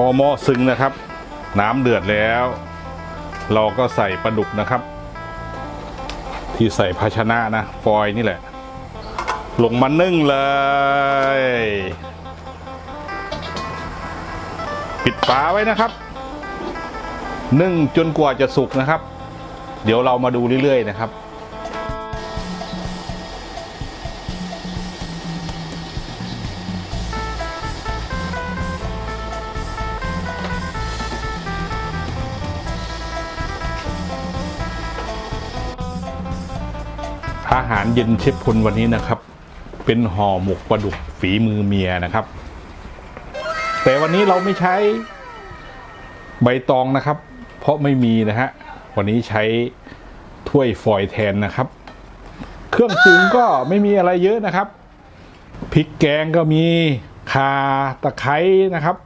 อหม้อซึ้งนะครับ น้ำเดือดแล้ว เราก็ใส่ปลาดุกนะครับ ที่ใส่ภาชนะนะ ฟอยนี่แหละ ลงมานึ่งเลย ปิดฝาไว้นะครับ นึ่งจนกว่าจะสุกนะครับ เดี๋ยวเรามาดูเรื่อยๆนะครับ อาหารเย็นเชฟพลวันนี้นะครับ เป็นห่อหมกปลาดุกฝีมือเมียนะครับ แต่วันนี้เราไม่ใช้ใบตองนะครับ เพราะไม่มีนะฮะวันนี้ใช้ถ้วยฟอยแทนนะครับ เครื่องปรุงก็ไม่มีอะไรเยอะนะครับพริกแกงก็มีข่าตะไคร้นะครับ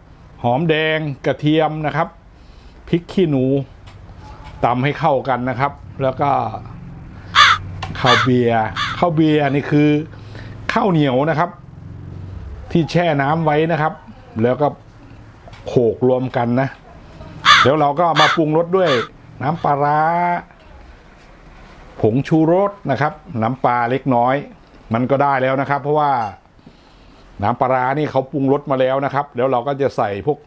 หอมแดงกระเทียมนะครับพริกขี้หนูตำให้เข้ากันนะครับ แล้วก็ ข้าวเบียร์ข้าวเบียร์นี่คือข้าวเหนียวนะครับ ที่แช่น้ำไว้นะครับ แล้วก็โขกรวมกันนะเดี๋ยวเราก็มาปรุงรสด้วยน้ำปลาร้าผงชูรสนะครับ น้ำปลาเล็กน้อย มันก็ได้แล้วนะครับ เพราะว่าน้ำปลาร้านี่เขาปรุงรสมาแล้วนะครับเดี๋ยวเราก็จะใส่พวก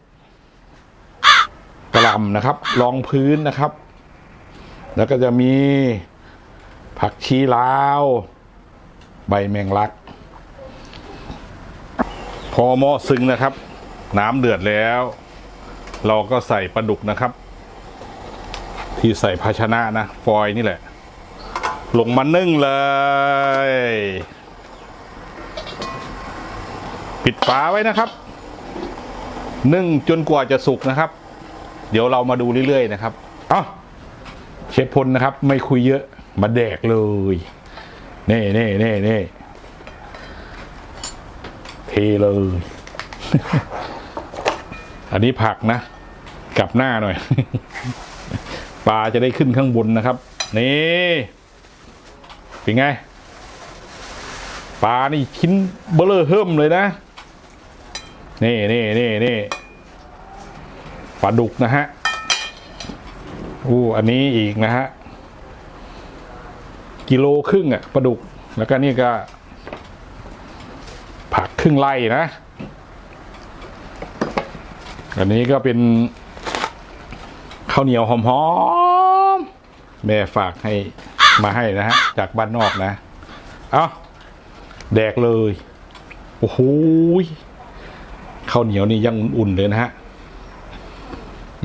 กระลำนะครับรองพื้นนะครับ แล้วก็จะมี ผักชีลาว ใบแมงลัก พอหม้อซึ้งนะครับ น้ำเดือดแล้ว เราก็ใส่ปลาดุกนะครับ ที่ใส่ภาชนะนะ ฟอยนี่แหละ ลงมานึ่งเลย ปิดฝาไว้นะครับ นึ่งจนกว่าจะสุกนะครับ เดี๋ยวเรามาดูเรื่อยๆนะครับ เอ้าเชฟพลนะครับ ไม่คุยเยอะ มาแดกเลยเน่เน่เน่เน่เทเลย อันนี้ผักนะ กลับหน้าหน่อย ปลาจะได้ขึ้นข้างบนนะครับ นี่เป็นไง ปลานี่ชิ้นเบลเลอร์เฮิมเลยนะ นี่นี่นี่นี่ปลาดุกนะฮะอู้อันนี้อีกนะฮะ กิโลครึ่งอะปลาดุก แล้วก็นี่ก็ ผักครึ่งไร่นะ อันนี้ก็เป็นข้าวเหนียวหอมๆแม่ฝากให้มาให้นะฮะ จากบ้านนอกนะ เอาแดกเลย โอ้โหข้าวเหนียวนี่ยังอุ่นๆเลยนะฮะ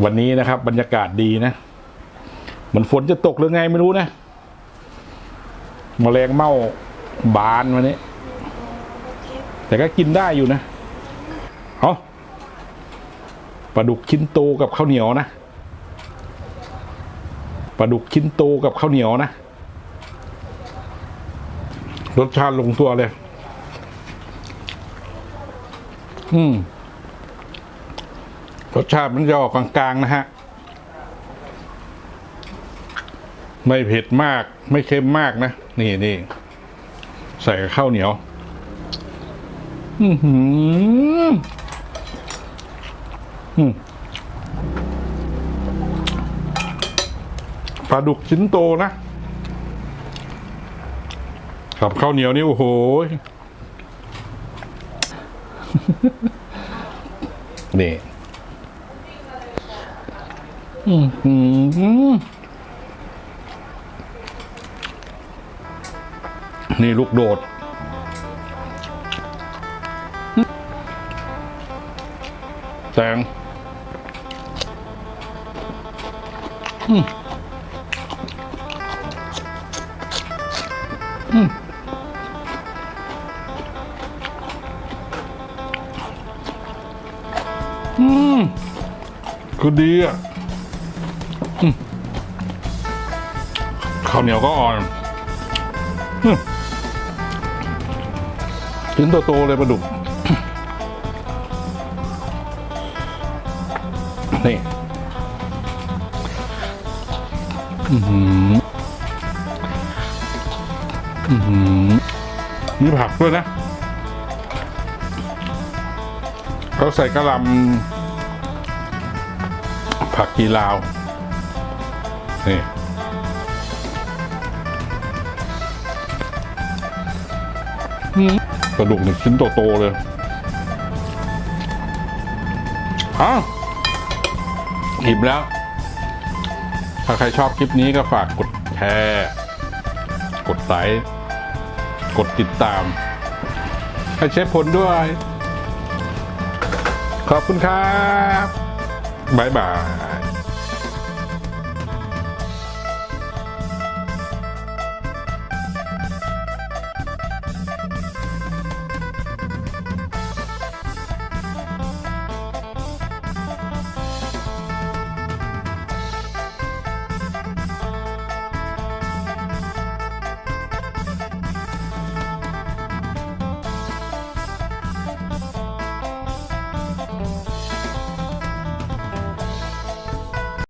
วันนี้นะครับ บรรยากาศดีนะเหมือนฝนจะตกหรือไงไม่รู้นะ มแมลงเม่าบานวันนี้ แต่ก็กินได้อยู่นะเอาปลาดุกชิ้นโตกับข้าวเหนียวนะปลาดุกชิ้นโตกับข้าวเหนียวนะ รสชาติลงตัวเลย อืม รสชาติมันจะออกกลางๆนะฮะ ไม่เผ็ดมาก ไม่เค็มมากนะ นี่นี่ใส่กับข้าวเหนียว อือหืออืมปลาดุกชิ้นโตนะกับข้าวเหนียวนี่ โอ้โห นี่ อือหือ นี่ลูกโดดแสงอืมอืมอืมก็ดีอะข้าวเหนียวก็อ่อน ชิ้นโตๆเลยปลาดุก นี่อือหืออือหือมีผักด้วยนะเขาใส่กระลำผักกีลาว นี่ กระดูกหนึ่งชิ้นโตๆเลยฮะอิ่มแล้ว ถ้าใครชอบคลิปนี้ก็ฝากกดแชร์ กดไลค์กดติดตาม ให้เชฟพลด้วย ขอบคุณครับ บ๊ายบาย